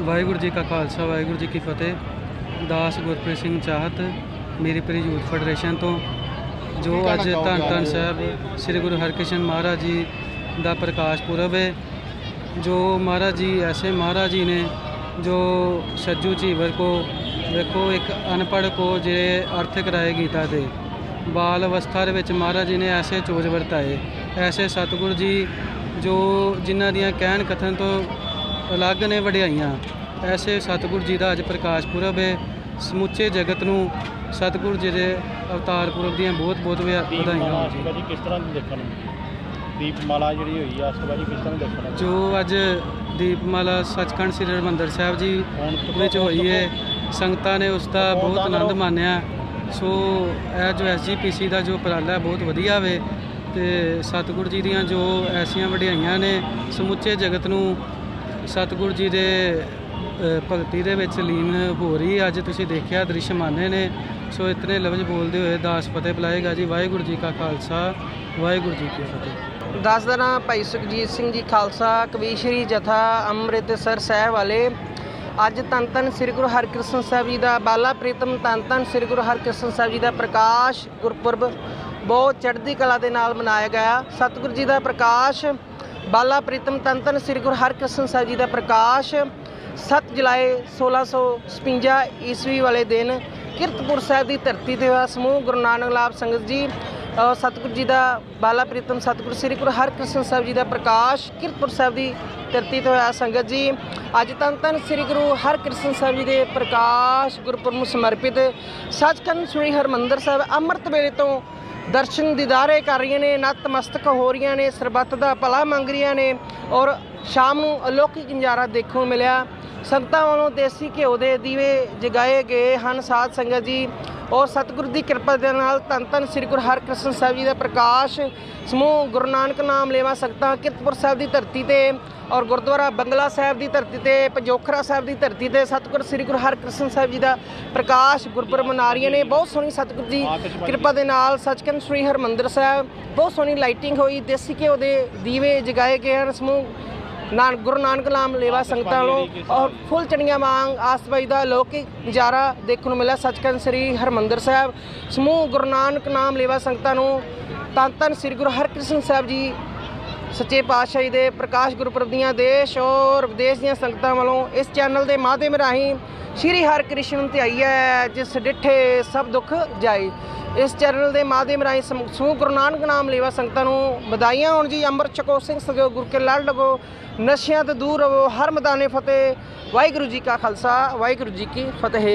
ਵਾਹਿਗੁਰੂ ਜੀ ਕਾ ਖਾਲਸਾ ਵਾਹਿਗੁਰੂ ਜੀ ਕੀ ਫਤਿਹ। ਦਾਸ ਗੁਰਪ੍ਰੀਤ ਸਿੰਘ ਚਾਹਤ ਮੇਰੇ ਪਰੀ ਯੂਥ ਫੈਡਰੇਸ਼ਨ ਤੋਂ ਜੋ ਅੱਜ ਧੰਨ ਧੰਨ ਸਾਹਿਬ ਸ੍ਰੀ ਗੁਰੂ ਹਰਕ੍ਰਿਸ਼ਨ ਮਹਾਰਾਜ ਜੀ ਦਾ ਪ੍ਰਕਾਸ਼ ਪੁਰਬ ਹੈ, ਜੋ ਮਹਾਰਾਜ ਜੀ, ਐਸੇ ਮਹਾਰਾਜ ਜੀ ਨੇ ਜੋ ਸੱਜੂ ਝੀਵਰ ਕੋ ਵੇਖੋ ਇੱਕ ਅਨਪੜ੍ਹ ਕੋ ਜਿਹੜੇ ਅਰਥ ਕਰਾਏ ਗੀਤਾ ਦੇ। ਬਾਲ ਅਵਸਥਾ ਦੇ ਵਿੱਚ ਮਹਾਰਾਜ ਜੀ ਨੇ ਐਸੇ ਚੋਜ ਵਰਤਾਏ। ਐਸੇ ਸਤਿਗੁਰ ਜੀ ਜੋ ਜਿਨ੍ਹਾਂ ਦੀਆਂ ਕਹਿਣ ਕਥਨ ਤੋਂ ਅਲੱਗ ਨੇ ਵਡਿਆਈਆਂ, ਐਸੇ ਸਤਿਗੁਰ ਜੀ ਦਾ ਅੱਜ ਪ੍ਰਕਾਸ਼ ਪੁਰਬ ਹੈ। ਸਮੁੱਚੇ ਜਗਤ ਨੂੰ ਸਤਿਗੁਰ ਜੀ ਦੇ ਅਵਤਾਰ ਪੁਰਬ ਦੀਆਂ ਬਹੁਤ ਬਹੁਤ ਵਧਾਈਆਂ ਹੋਣ ਜੀ। ਕਿਸ ਤਰ੍ਹਾਂ ਦੀ ਦੇਖਣ ਨੂੰ ਦੀਪਮਾਲਾ ਜਿਹੜੀ ਹੋਈ ਆ ਅਸਤਬਾਜੀ ਕਿਸ ਤਰ੍ਹਾਂ ਦੇਖਣ ਜੋ ਅੱਜ ਦੀਪਮਾਲਾ ਸੱਚਖੰਡ ਸ੍ਰੀ ਹਰਿਮੰਦਰ ਸਾਹਿਬ ਜੀ ਵਿੱਚ ਹੋਈ ਹੈ। ਸੰਗਤਾਂ ਨੇ ਉਸ ਦਾ ਬਹੁਤ ਆਨੰਦ ਮਾਣਿਆ। ਸੋ ਇਹ ਜੋ ਐਸਜੀਪੀਸੀ ਦਾ ਜੋ ਉਪਰਾਲਾ ਹੈ ਬਹੁਤ ਵਧੀਆ ਵੇ। ਤੇ ਸਤਿਗੁਰ ਜੀ ਦੀਆਂ ਜੋ ਐਸੀਆਂ ਵਡਿਆਈਆਂ ਨੇ ਸਮੁੱਚੇ ਜਗਤ ਨੂੰ ਸਤਿਗੁਰ ਜੀ ਦੇ ਭਗਤੀ ਦੇ ਵਿੱਚ ਲੀਨ ਹੋ ਰਹੀ। ਅੱਜ ਤੁਸੀਂ ਦੇਖਿਆ ਦ੍ਰਿਸ਼ ਮਾਨੇ ਨੇ। ਸੋ ਇਤਨੇ ਲਫ਼ਜ਼ ਬੋਲਦੇ ਹੋਏ ਦਾਸ ਫਤਿਹ ਬੁਲਾਏਗਾ ਜੀ। ਵਾਹਿਗੁਰੂ ਜੀ ਕਾ ਖਾਲਸਾ ਵਾਹਿਗੁਰੂ ਜੀ ਕੀ ਫਤਿਹ। ਦੱਸ ਦਾ ਭਾਈ ਸੁਖਜੀਤ ਸਿੰਘ ਜੀ ਖਾਲਸਾ, ਕਵੀਸ਼ਰੀ ਜਥਾ, ਅੰਮ੍ਰਿਤਸਰ ਸਾਹਿਬ ਵਾਲੇ। ਅੱਜ ਤਨ ਧੰਨ ਸ੍ਰੀ ਗੁਰੂ ਹਰਕ੍ਰਿਸ਼ਨ ਸਾਹਿਬ ਜੀ ਦਾ ਬਾਲਾ ਪ੍ਰੀਤਮ ਤਨ ਧੰਨ ਸ੍ਰੀ ਗੁਰੂ ਹਰਕ੍ਰਿਸ਼ਨ ਸਾਹਿਬ ਜੀ ਦਾ ਪ੍ਰਕਾਸ਼ ਗੁਰਪੁਰਬ ਬਹੁਤ ਚੜ੍ਹਦੀ ਕਲਾ ਦੇ ਨਾਲ ਮਨਾਇਆ ਗਿਆ। ਸਤਿਗੁਰੂ ਜੀ ਦਾ ਪ੍ਰਕਾਸ਼, ਬਾਲਾ ਪ੍ਰੀਤਮ ਤਨ ਧੰਨ ਸ੍ਰੀ ਗੁਰੂ ਹਰਕ੍ਰਿਸ਼ਨ ਸਾਹਿਬ ਜੀ ਦਾ ਪ੍ਰਕਾਸ਼ 7 ਜੁਲਾਈ 1656 ਈਸਵੀ ਵਾਲੇ ਦਿਨ ਕਿਰਤਪੁਰ ਸਾਹਿਬ ਦੀ ਧਰਤੀ ਤੇ ਹੋਇਆ ਸਮੂਹ ਗੁਰੂ ਨਾਨਕ ਲਾਭ ਸੰਗਤ ਜੀ। ਸਤਿਗੁਰੂ ਜੀ ਦਾ ਬਾਲਾ ਪ੍ਰੀਤਮ ਸਤਿਗੁਰੂ ਸ੍ਰੀ ਗੁਰੂ ਹਰਕ੍ਰਿਸ਼ਨ ਸਾਹਿਬ ਜੀ ਦਾ ਪ੍ਰਕਾਸ਼ ਕਿਰਤਪੁਰ ਸਾਹਿਬ ਦੀ ਧਰਤੀ ਤੋਂ ਹੋਇਆ ਸੰਗਤ ਜੀ। ਅੱਜ ਤਨ ਤਨ ਸ੍ਰੀ ਗੁਰੂ ਹਰਕ੍ਰਿਸ਼ਨ ਸਾਹਿਬ ਜੀ ਦੇ ਪ੍ਰਕਾਸ਼ ਗੁਰਪੁਰਬ ਨੂੰ ਸਮਰਪਿਤ ਸੱਚਖੰਡ ਸ੍ਰੀ ਹਰਮੰਦਰ ਸਾਹਿਬ ਅੰਮ੍ਰਿਤ ਵੇਲੇ ਤੋਂ ਦਰਸ਼ਨ ਦੀਦਾਰੇ ਕਰ ਰਹੀਆਂ ਨੇ ਨਤਮਸਤਕ ਹੋ ਰਹੀਆਂ ਨੇ, ਸਰਬੱਤ ਦਾ ਭਲਾ ਮੰਗ ਰਹੀਆਂ ਨੇ ਔਰ ਸ਼ਾਮ ਨੂੰ ਅਲੌਕਿਕ ਨਜ਼ਾਰਾ ਦੇਖਣ ਨੂੰ ਮਿਲਿਆ। ਸੰਗਤਾਂ ਵੱਲੋਂ ਦੇਸੀ ਘਿਓ ਦੇ ਦੀਵੇ ਜਗਾਏ ਗਏ ਹਨ। ਸਾਧ ਸੰਗਤ ਜੀ ਔਰ ਸਤਿਗੁਰੂ ਦੀ ਕਿਰਪਾ ਦੇ ਨਾਲ ਧੰਨ ਧੰਨ ਸ੍ਰੀ ਗੁਰੂ ਹਰਕ੍ਰਿਸ਼ਨ ਸਾਹਿਬ ਜੀ ਦਾ ਪ੍ਰਕਾਸ਼ ਸਮੂਹ ਗੁਰੂ ਨਾਨਕ ਨਾਮ ਲੈਵਾ ਸਕਤਾਂ ਕਿਰਤਪੁਰ ਸਾਹਿਬ ਦੀ ਧਰਤੀ ਤੇ ਔਰ ਗੁਰਦੁਆਰਾ ਬੰਗਲਾ ਸਾਹਿਬ ਦੀ ਧਰਤੀ ਤੇ ਪੰਜੋਖਰਾ ਸਾਹਿਬ ਦੀ ਧਰਤੀ ਤੇ ਸਤਿਗੁਰ ਸ੍ਰੀ ਗੁਰੂ ਹਰਕ੍ਰਿਸ਼ਨ ਸਾਹਿਬ ਜੀ ਦਾ ਪ੍ਰਕਾਸ਼ ਗੁਰਪੁਰਬ ਮਨਾ ਰਹੀਆਂ ਨੇ। ਬਹੁਤ ਸੋਹਣੀ ਸਤਿਗੁਰ ਦੀ ਕਿਰਪਾ ਦੇ ਨਾਲ ਸੱਚਖੰਡ ਸ੍ਰੀ ਹਰਮੰਦਰ ਸਾਹਿਬ ਬਹੁਤ ਸੋਹਣੀ ਲਾਈਟਿੰਗ ਹੋਈ। ਦੇਸੀ ਘਿਓ ਦੇ ਦੀਵੇ ਜਗਾਏ ਗਏ ਹਨ। ਸਮੂਹ ਨਾਨ ਗੁਰੂ ਨਾਨਕ ਨਾਮ ਲੇਵਾ ਸੰਗਤਾਂ ਵੱਲੋਂ ਔਰ ਫੁੱਲ ਚੜੀਆਂ ਵਾਂਗ ਆਸਬਾਈ ਦਾ ਲੌਕਿਕ ਨਜ਼ਾਰਾ ਦੇਖਣ ਨੂੰ ਮਿਲਿਆ। ਸੱਚਖੰਡ ਸ੍ਰੀ ਹਰਮੰਦਰ ਸਾਹਿਬ ਸਮੂਹ ਗੁਰੂ ਨਾਨਕ ਨਾਮ ਲੇਵਾ ਸੰਗਤਾਂ ਨੂੰ ਧੰਨ ਧੰਨ ਸ੍ਰੀ ਗੁਰੂ ਹਰਕ੍ਰਿਸ਼ਨ ਸਾਹਿਬ ਜੀ ਸੱਚੇ ਪਾਤਸ਼ਾਹ ਜੀ ਦੇ ਪ੍ਰਕਾਸ਼ ਗੁਰਪੁਰਬ ਦੀਆਂ ਦੇਸ਼ ਔਰ ਵਿਦੇਸ਼ ਦੀਆਂ ਸੰਗਤਾਂ ਵੱਲੋਂ ਇਸ ਚੈਨਲ ਦੇ ਮਾਧਿਅਮ ਰਾਹੀਂ ਸ੍ਰੀ ਹਰਿਕ੍ਰਿਸ਼ਨ ਧਿਆਈਐ ਜਿਸ ਡਿਠੇ ਸਭ ਦੁੱਖ ਜਾਏ। ਇਸ ਚੈਨਲ ਦੇ ਮਾਧਿਅਮ ਰਾਹੀਂ ਸਮੂਹ ਗੁਰੂ ਨਾਨਕ ਨਾਮ ਲੇਵਾ ਸੰਗਤਾਂ ਨੂੰ ਵਧਾਈਆਂ ਹੋਣ ਜੀ। ਅੰਮ੍ਰਿਤ ਛਕੋ, ਸਿੰਘ ਸਜੋ ਗੁਰ ਕੇ ਲੜ ਲਗੋ ਨਸ਼ਿਆਂ ਤੋਂ ਦੂਰ ਰਹੋ, ਹਰ ਮੈਦਾਨੇ ਫਤਿਹ। ਵਾਹਿਗੁਰੂ ਜੀ ਕਾ ਖਾਲਸਾ, ਵਾਹਿਗੁਰੂ ਜੀ ਕੀ ਫਤਿਹ।